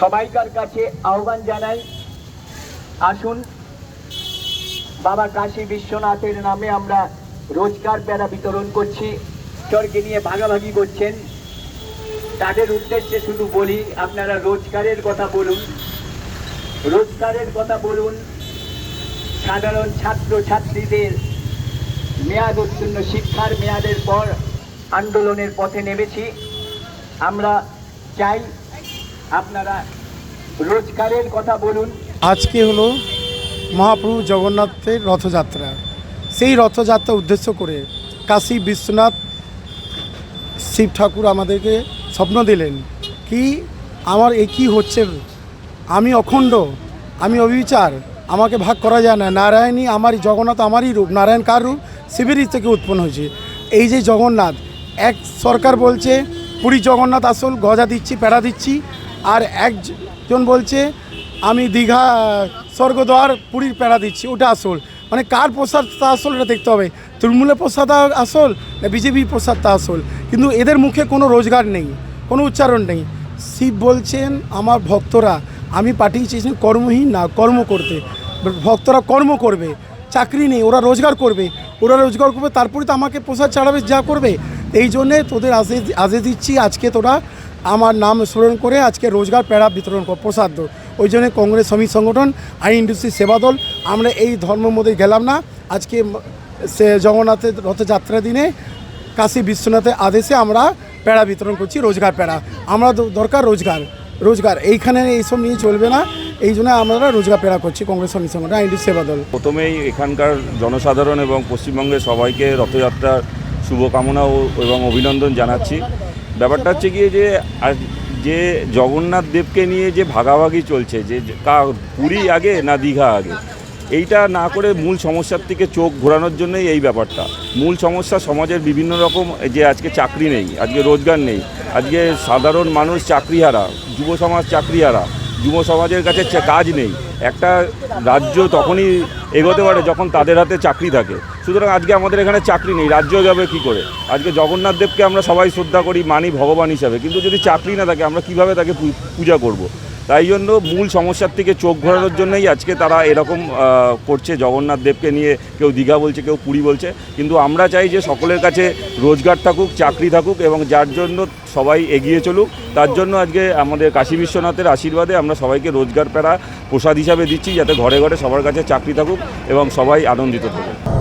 সবাইকার কাছে আহ্বান জানাই। আসুন, বাবা কাশী বিশ্বনাথের নামে আমরা রোজগার প্যারা বিতরণ করছি। ঈশ্বরকে নিয়ে ভাগাভাগি করছেন। তাদের উদ্দেশ্যে শুধু বলি, আপনারা রোজগারের কথা বলুন। রোজগারের কথা বলুন। সাধারণ ছাত্র ছাত্রীদের মেয়াদ উত্তীর্ণ শিক্ষার মেয়াদের পর আন্দোলনের পথে নেমেছি। আমরা চাই রোজগারের কথা বলুন। আজকে হলো মহাপ্রভু জগন্নাথের রথযাত্রা। সেই রথযাত্রা উদ্দেশ্য করে কাশী বিশ্বনাথ শিব ঠাকুর আমাদেরকে স্বপ্ন দিলেন কি আমার এ কী হচ্ছে? আমি অখণ্ড, আমি অবিচার, আমাকে ভাগ করা যায় না। নারায়ণই আমারই জগন্নাথ আমারই রূপ। নারায়ণ কার রূপ? শিবেরই থেকে উৎপন্ন হয়েছে। এই যে জগন্নাথ, এক সরকার বলছে, পুরী জগন্নাথ আসল গজা দিচ্ছি প্যাড়া দিচ্ছি আর একজন বলছে, আমি দীঘা, স্বর্গদ্বার, পুরীর প্যাড়া দিচ্ছি। ওটা আসল। মানে কার প্রসাদটা আসল এটা দেখতে হবে। তৃণমূলের প্রসাদ আসল না বিজেপির প্রসাদটা আসল? কিন্তু এদের মুখে কোনো রোজগার নেই, কোনো উচ্চারণ নেই। শিব বলছেন, আমার ভক্তরা, আমি পাঠিয়েছিলাম কর্মহীন না, কর্ম করতে। ভক্তরা কর্ম করবে, চাকরি নেই, ওরা রোজগার করবে। ওরা রোজগার করবে, তারপরে তো আমাকে প্রসাদ চাড়াবে যা করবে। এই জন্যে তোদের আজে আজে দিচ্ছি, আজকে তোরা আমার নাম স্মরণ করে আজকে রোজগার প্যাড়া বিতরণ কর, প্রসাদ ওই জন্য কংগ্রেস শ্রমিক সংগঠন আই ইন্ডাস্ট্রি সেবা দল, আমরা এই ধর্মের মধ্যে গেলাম না। আজকে সে জগন্নাথের রথযাত্রা দিনে কাশী বিশ্বনাথের আদেশে আমরা প্যাড়া বিতরণ করছি, রোজগার প্যাড়া আমরা দরকার রোজগার রোজগার। এইখানে এইসব নিয়ে চলবে না, এই জন্য আমরা রোজগার প্যাড়া করছি কংগ্রেস শ্রমিক সংগঠন আই ইন্ডাস্ট্রি সেবা দল। প্রথমেই এখানকার জনসাধারণ এবং পশ্চিমবঙ্গের সবাইকে রথযাত্রার শুভকামনা এবং অভিনন্দন জানাচ্ছি। ব্যাপারটা হচ্ছে গিয়ে যে যে জগন্নাথ দেবকে নিয়ে যে ভাগাভাগি চলছে, যে যে কা পুরী আগে না দীঘা আগে, এইটা না করে মূল সমস্যার থেকে চোখ ঘোরানোর জন্যই এই ব্যাপারটা। মূল সমস্যা সমাজের বিভিন্ন রকম যে আজকে চাকরি নেই, আজকে রোজগার নেই, আজকে সাধারণ মানুষ চাকরিহারা, যুব সমাজ চাকরিহারা যুব সমাজের কাছে কাজ নেই। একটা রাজ্য তখনই এগোতে পারে যখন তাদের হাতে চাকরি থাকে। সুতরাং আজকে আমাদের এখানে চাকরি নেই, রাজ্য যাবে কি করে? আজকে জগন্নাথ দেবকে আমরা সবাই শ্রদ্ধা করি, মানি ভগবান হিসাবে। কিন্তু যদি চাকরি না থাকে, আমরা কীভাবে তাকে পূজা করব। তাই জন্য মূল সমস্যার থেকে চোখ ঘোরানোর জন্যই আজকে তারা এরকম করছে। জগন্নাথ দেবকে নিয়ে কেউ দীঘা বলছে, কেউ পুরী বলছে। কিন্তু আমরা চাই যে সকলের কাছে রোজগার থাকুক, চাকরি থাকুক এবং যার জন্য সবাই এগিয়ে চলুক, তার জন্য আজকে আমাদের কাশী বিশ্বনাথের আশীর্বাদে আমরা সবাইকে রোজগার প্যারা প্রসাদ হিসাবে দিচ্ছি, যাতে ঘরে ঘরে সবার কাছে চাকরি থাকুক এবং সবাই আনন্দিত থাকুক।